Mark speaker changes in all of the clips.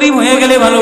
Speaker 1: গরিব হয়ে গেলে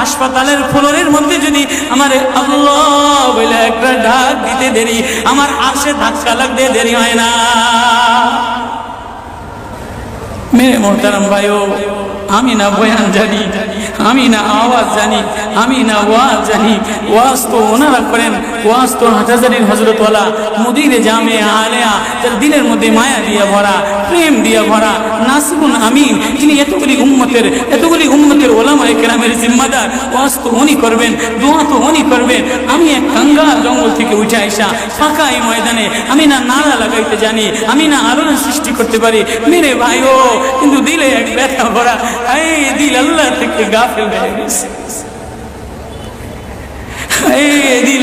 Speaker 1: হাসপাতালের ফ্লোরের মধ্যে যদি আমার আল্লাহ বলে একটা ডাক দিতে দেরি, আমার আসে ধাক্কা লাগতে দেরি হয় না। মেরে মোহতারাম ভাইও, আমি না বয়ান জানি, আমি না আওয়াজ জানি, আমি না ওয়াজ জানি, ওয়াজ তো ওনারা করেন, ওয়াজ তো হাজারির হজরতওয়ালা মুদিরে জামে আলেয়া তার দিলের মধ্যে মায়া দিয়া ভরা, প্রেম দিয়া ভরা নাসিবুন আমিন, তিনি এতগুলি উম্মতের এতগুলি উম্মতের ওলামা কেরামের জিম্মাদার ওয়াজ তো উনি করবেন, দোয়া তো উনি করবেন। আমি এক কাঙ্গাল জঙ্গল থেকে উঠে আইসা ফাঁকা এই ময়দানে আমি না নাড়া লাগাইতে জানি, আমি না আলোড়ন সৃষ্টি করতে পারি। মেরে ভাই ও, কিন্তু দিলে এক ব্যথা ভরা। এই দিল আল্লাহ থেকে গাফেল হয়ে গেছে। এই দিল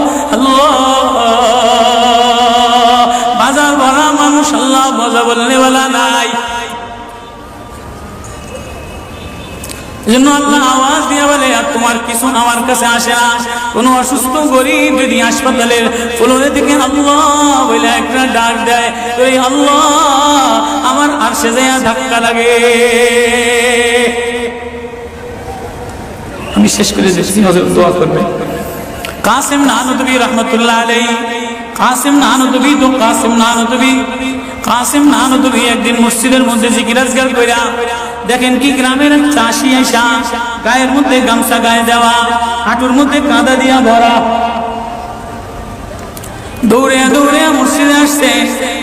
Speaker 1: আর কিছু আমার কাছে আসে না। কোনো অসুস্থ গরিব যদি হাসপাতালের ফ্লোরে থেকে আল্লাহ বলে একটা ডাক দেয় আল্লাহ আমার আর সে যায় ধাক্কা লাগে। আমি শেষ করে দিচ্ছি হজরত দোয়া করবে কাসিম নানদবী রহমতুল্লাহ আলাই কাসিম নানদবী তো কাসিম নানদবী কাসিম নানদবী একদিন মসজিদের মধ্যে জিকিরাজগার কইরা দেখেন কি গ্রামের এক চাষি আইসা গায়ের মধ্যে গামছা গায়ে দেওয়া হাঁটুর মধ্যে কাদা দিয়া ভরা দৌড়ে দৌড়ে মসজিদে আসছে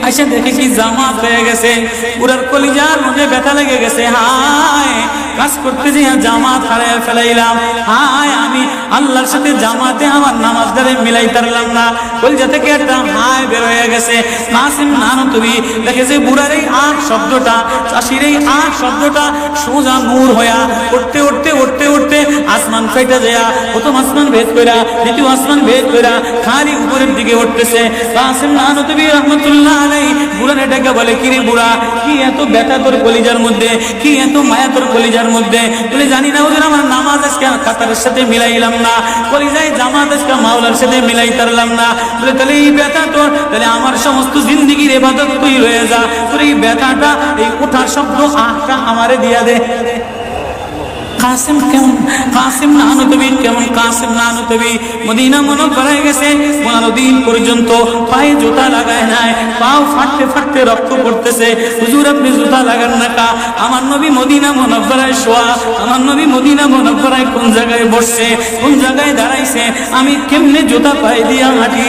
Speaker 1: আইসা দেখে কি জামাত হয়ে গেছে। পুরার কলিজার মধ্যে ব্যথা লেগে গেছে। হায়, কাজ করতে যে জামাত হারায় ফেলাইলাম। হায়, আমি আল্লাহর সাথে জামাতে আমার নামাজ দ্বারে মিলাই পারলাম না। কলিজা থেকে একটা হায় বের হয়ে গেছে। নাসিম, নানো, তুমি দেখে যে বুড়ার এই আখ শব্দটা, চাষির এই আখ শব্দটা সোজা নূর হইয়া উঠতে উঠতে উঠতে উঠতে আসমান ফেটে যায়, প্রথম আসমান ভেদ কইরা, দ্বিতীয় আসমান ভেদ কইরা, খালি উপরের দিকে উঠতেছে। কাসিম নানতবি রহমতুল্লাহ আলাই বুড়ার এটাকে বলে বুড়া, কি এত তোর কলিজার মধ্যে? কি এত মায়া তোর কলিজার মধ্যে? বলে জানি না ওদের আমার নামাজ আজকে কাতারের সাথে মিলাইলাম না। কলিজায় জামাত আজকে মাওলার সাথে মিলাই না। বলে, তাহলে এই তোর, তাহলে আমার সমস্ত জিন্দিগির এবাদত তুই রয়ে যা। তোর এই ব্যথাটা, এই ওঠা শব্দ আহটা আমারে দিয়া দে। কাসিম কেমন, কাসিম নানুতবি কেমন, কাসিম নানুতবি মদিনা মনে করাই গেছে দিন পর্যন্ত পায়ে জুতা লাগায় নাই, পাও ফাটতে ফাটতে রক্ত পড়তেছে। হুজুর, আপনি জুতা লাগান না কা? আমার নবী মদিনা মনব্বরায় শোয়া, আমার নবী মদিনা মনব্বরায় কোন জায়গায় বসছে, কোন জায়গায় দাঁড়াইছে? আমি কেমনে জুতা পায়ে দিয়া হাঁটি?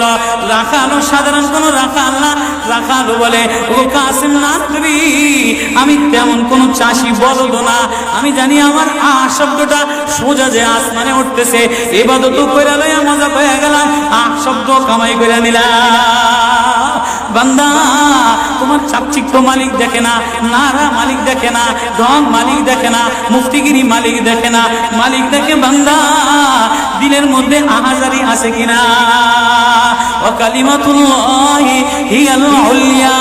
Speaker 1: এলো রাখালো সাধারণ কোন রাখাল না। রাখালো বলে, ও কাসিম না আমি তেমন কোনো চাষি বলদ না। আমি জানি আমার আ শব্দটা সোজা যে আসমানে উঠতেছে। এবার তো তো লইয়া মজা পেয়ে গেলাম আ শব্দ কামাই করে নিলাম। বান্দা, তোমার চাকচিক্য মালিক দেখে না, নারা মালিক দেখে না ঢং মালিক দেখে না, মুফতিগিরি মালিক দেখে না, মালিক দেখে বান্দা, দিলের মধ্যে আহাজারি আছে কিনা? ও কালিমাতুল্লাহি হিয়াল উলিয়া।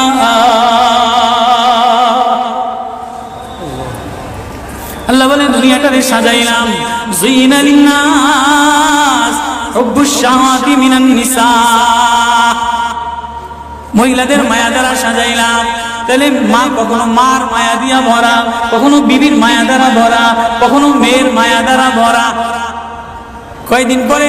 Speaker 1: আল্লাহ বলে, দুনিয়াটারে সাজাইলাম। জুইনা লিন্নাস, হুব্বুশ শাহাতি মিনান নিসা। মহিলাদের মায়া দ্বারা সাজাইলাম। তাহলে মা কখনো মার মায়া দিয়া ভরা, কখনো বিবির মায়া দ্বারা ভরা, কখনো মেয়ের মায়া দ্বারা ভরা। কয়দিন পরে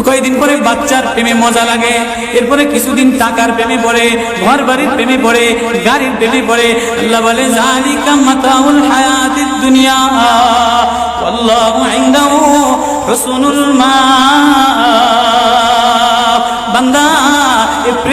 Speaker 1: তো কয়েকদিন পরে বাচ্চার প্রেমে মজা লাগে। এরপরে কিছুদিন টাকার প্রেমে পড়ে ঘর বাড়ির প্রেমে পড়ে, গাড়ির প্রেমে পড়ে। আল্লাহ বলে জালিকা মাতাউল হায়াতিদ দুনিয়া আল্লাহু ইনদাহু হুসনুল মা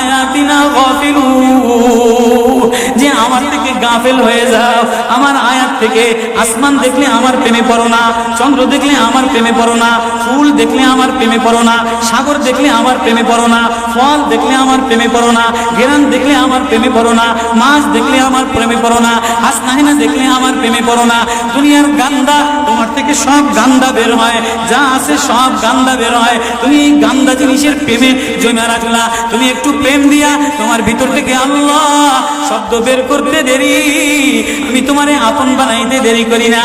Speaker 1: আয়াতিনা গফিলু, যে আমার থেকে গাফেল হয়ে যাও। আমার আয়াত থেকে আসমান দেখলে আমার প্রেমে পড়ো না, চন্দ্র দেখলে আমার প্রেমে পড়ো না, ফুল দেখলে আমার প্রেমে পড়ো না, সাগর দেখলে আমার প্রেমে পড়ো না, ফল দেখলে আমার প্রেমে পড়ো না গেরান দেখলে আমার প্রেমে পড়ো না, মাছ দেখলে আমার প্রেমে পড়ো না, হাসনাহিনা দেখলে আমার প্রেমে পড়ো না, দুনিয়ার গান্দা তোমার থেকে সব গান্দা বের হয়, যা আছে সব গান্দা বের হয়। তুমি এই গান্দা জিনিসের প্রেমে জমে রাখলা, তুমি একটু প্রেম দিয়া তোমার ভিতর থেকে আল্লাহ শব্দ বের করতে দেরি। আমি তোমারে আপন বানাইতে দেরি করি না।